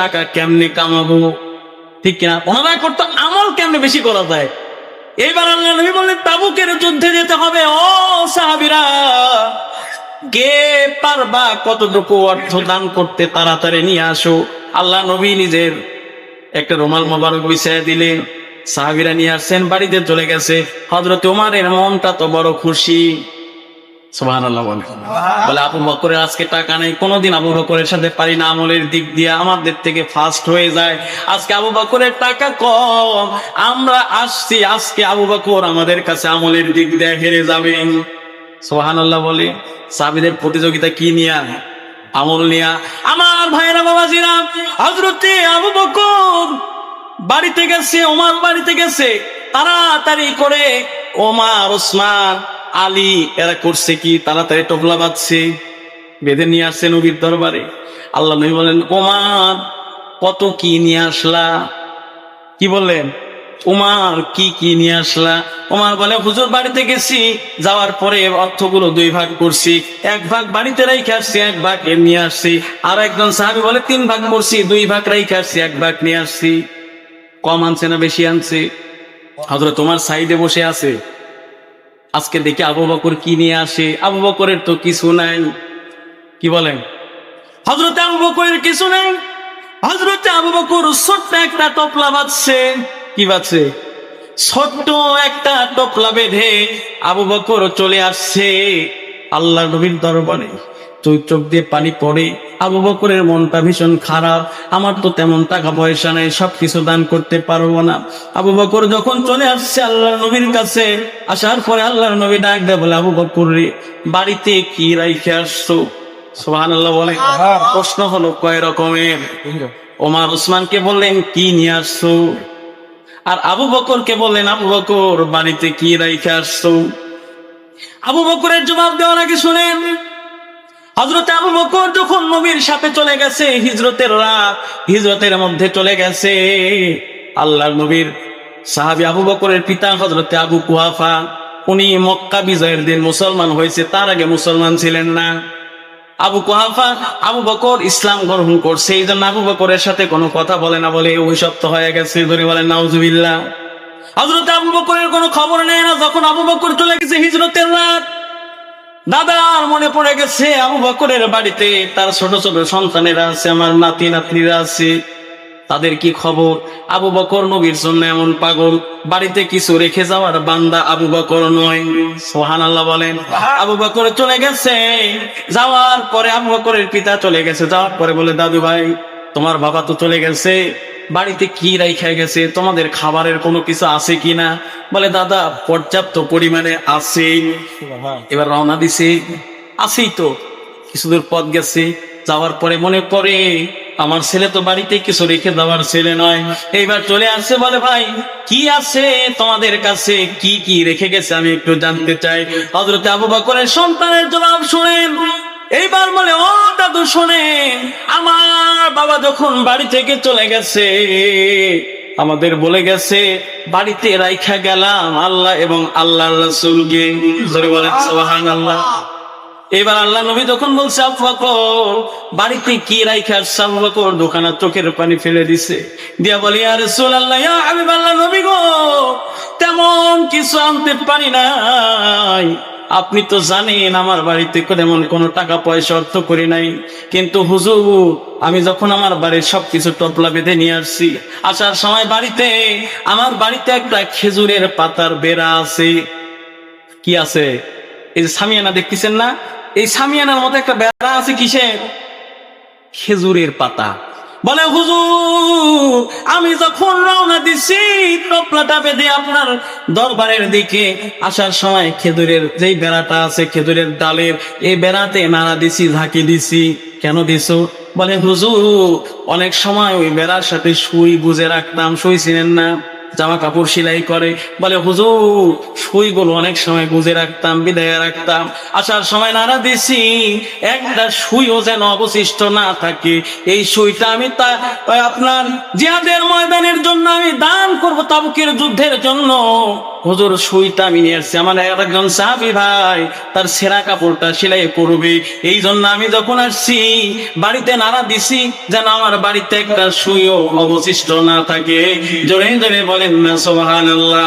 টাকা কেমনে কামাবো? ঠিক কিনা? ওনারা করতো আমল কেমনে বেশি করা যায়? এইবার আল্লাহ নবী বললেন, তাবুকের যুদ্ধে যেতে হবে, ও সাহাবিরা। কে পারবা কতটুকু অর্থ দান করতে তাড়াতাড়ি নিয়ে আসো? আল্লাহ নবী নিজের একটা রুমাল মোবারক বিছায় দিলে, সাহাবিরা নিয়ে আসছেন, বাড়িতে চলে গেছে। হজরত উমারের মনটা তো বড় খুশি। বলে আজকে টাকা সাথে পারি না, আমলের দিক দিয়ে আমাদের থেকে হয়ে যায়। আজকে আবু টাকা কম, আমরা আসছি, আজকে আবু আমাদের কাছে আমলের দিক দিয়ে বলে সাবিদের প্রতিযোগিতা কি নিয়া? আমল নিয়া? আমার ভাইরা বাবাজিরা হজরতে আবু বকর বাড়িতে গেছে, ওমার বাড়িতে গেছে, তাড়াতাড়ি করে ওমার, ওসমান আলী, এরা করছে কি? তারা তাড়াতাড়ি টোপলা বাঁধছে, বেঁধে নিয়ে আসছে নবীর দরবারে। আল্লাহ নবী বলেন, ওমার, কত কি নিয়ে আসলা? কি বললেন? উমার কি কি নিয়ে আসলা? উমার বলে, হুজুর, বাড়িতে গেছি, যাওয়ার পরে অর্থগুলো দুই ভাগ করছি, এক ভাগ বাড়িতে রেখে আসছি, এক ভাগ নিয়ে আসছি, আর একজন সাহাবি বলে, তিন ভাগ করছি দুই ভাগ রেখে আসছি, এক ভাগ নিয়ে আসছি। কম আনছে না বেশি আনছে? হজরত তোমার সাইডে বসে আছে। আজকে দেখি আবু বকর কি নিয়ে আসে? আবু বকরের তো কিছু নাই। কি বলেন? হজরতে আবু বকরের কিছু নাই। হজরতে আবু বকর ছোট্ট একটা টপলা বাঁধছে। কি বাঁধছে? ছোট্ট একটা টপলা বেঁধে আবু বকর চলে আসছে আল্লাহ নবীর দরবারে। তুই চোখ দিয়ে পানি পড়ে আবু বকরের মনটা ভীষণ খারাপ। আমার তো তেমন টাকা পয়সা নেই সবকিছু দান করতে পারব না। আবু বকর যখন চলে আসছে আল্লাহ নবীর কাছে আসার পরে আল্লাহর নবী ডাক দেয় বলে আবু বকর রে বাড়িতে কি রাইখে আসছো? সোহান আল্লাহ বলে প্রশ্ন হলো কয় রকমের? ওমার উসমানকে বললেন কি নিয়ে আসছো? আর আবু বকরকে বললেন আবু বকর বাড়িতে কি রাইখে আসছো? আবু বকরের জবাব দেওয়ার আগে শুনেন হজরত আবু বকর যখন নবীর সাথে চলে গেছে, হিজরতের রাত, হিজরতের মধ্যে চলে গেছে। আল্লাহর নবীর সাহাবি আবু বকরের পিতা হজরতে আবু কুয়াফা উনি মক্কা বিজয়ের দিন মুসলমান হয়েছে, তার আগে মুসলমান ছিলেন না। আবু কুহাফা, আবু বকর ইসলাম গ্রহণ করছে এই জন্য আবু বকরের সাথে কোনো কথা বলে না বলে সপ্ত হয়ে গেছে, ধরে বলেন, নাউজুবিল্লাহ। হজরত আবু বকরের কোনো খবর নেয় না, যখন আবু বকর চলে গেছে হিজরতের রাত দাদার মনে পড়ে গেছে, আবু বকরের বাড়িতে তার ছোট ছোট সন্তানেরা আছে, আমার নাতি নাতনিরা আছে। তাদের কি খবর? আবু বকর নবীর জন্য এমন পাগল। বাড়িতে কিছু রেখে যাওয়ার বান্দা আবু বকর নয়। সোহান আল্লাহ বলেন, আবু বকর চলে গেছে। যাওয়ার পরে আবু বকরের পিতা চলে গেছে। যাওয়ার পরে বলে দাদু ভাই তোমার বাবা তো চলে গেছে। বাড়িতে কি রাইখা গেছে? তোমাদের খাবারের কোনো কিছু আছে কিনা? বলে দাদা পর্যাপ্ত পরিমাণে আছে এবার রওনা দিছে। আছেই তো। কিছুদূর পথ গেছে। যাওয়ার পরে মনে পড়ে আমার ছেলে তো বাড়িতে কিছু রেখে দেওয়ার ছেলে নয়। এইবার চলে আসছে বলে ভাই কি আছে তোমাদের কাছে? কি কি রেখে গেছে? আমি একটু জানতে চাই। হজরত আবু বকরের সন্তানের জবাব শুনেন এইবার বলে, ও দাদু শোনেন আমার বাবা যখন বাড়ি থেকে চলে গেছে, আমাদের বলে গেছে, বাড়িতে রাইখা গেলাম আল্লাহ এবং আল্লাহ রসুলকে। আল্লাহ এবার আল্লাহ নবী যখন বলছে বাড়িতে কি রাইখা আসছে? আবু দোকানের চোখের পানি ফেলে দিছে। দিয়া বলি আর রসুল আল্লাহ আমি আল্লাহ নবী গো, তেমন কিছু আনতে পারি নাই। আপনি তো জানেন আমার বাড়িতে তেমন কোনো টাকা পয়সা অর্থ করি নাই। কিন্তু হুজুর, আমি যখন আমার বাড়ির সবকিছু টপলা বেঁধে নিয়ে আসছি, আসার সময় বাড়িতে আমার বাড়িতে একটা খেজুরের পাতার বেড়া আছে। কি আছে? এই সামিয়ানা দেখতেছেন না? এই সামিয়ানার মতো একটা বেড়া আছে কিসের? খেজুরের পাতা। বলে, হুজুর, আমি যখন রওনা দিছি, টোপলাটা বেঁধে আপনার দরবারের দিকে আসার সময় খেজুরের যেই বেড়াটা আছে, খেজুরের ডালের, এই বেড়াতে নাড়া দিছি, ঝাঁকি দিছি। কেন দিছো? বলে, হুজুর, অনেক সময় ওই বেড়ার সাথে শুই বুঝে রাখতাম, সুই ছিলেন না। জামা কাপড় সেলাই করে। বলে, হুজুর, সুইগুলো অনেক সময় গুজে রাখতাম, বিদায় রাখতাম। আসার সময় নাড়া দিছি একটা সুইও যেন অবশিষ্ট না থাকে। এই সুইটা আমি তা আপনার জিহাদের ময়দানের জন্য আমি দান করব তাবুকের যুদ্ধের জন্য। হুজুর সুইটা আমি নিয়ে আসছি। আমার একজন সাহাবি ভাই, তার সেরা কাপড়টা সেলাই করবে এই জন্য আমি যখন আসছি, বাড়িতে নাড়া দিছি, যেন আমার বাড়িতে একটা সুইও অবশিষ্ট না থাকে। জোরে জোরে বলেন না সোহান আল্লাহ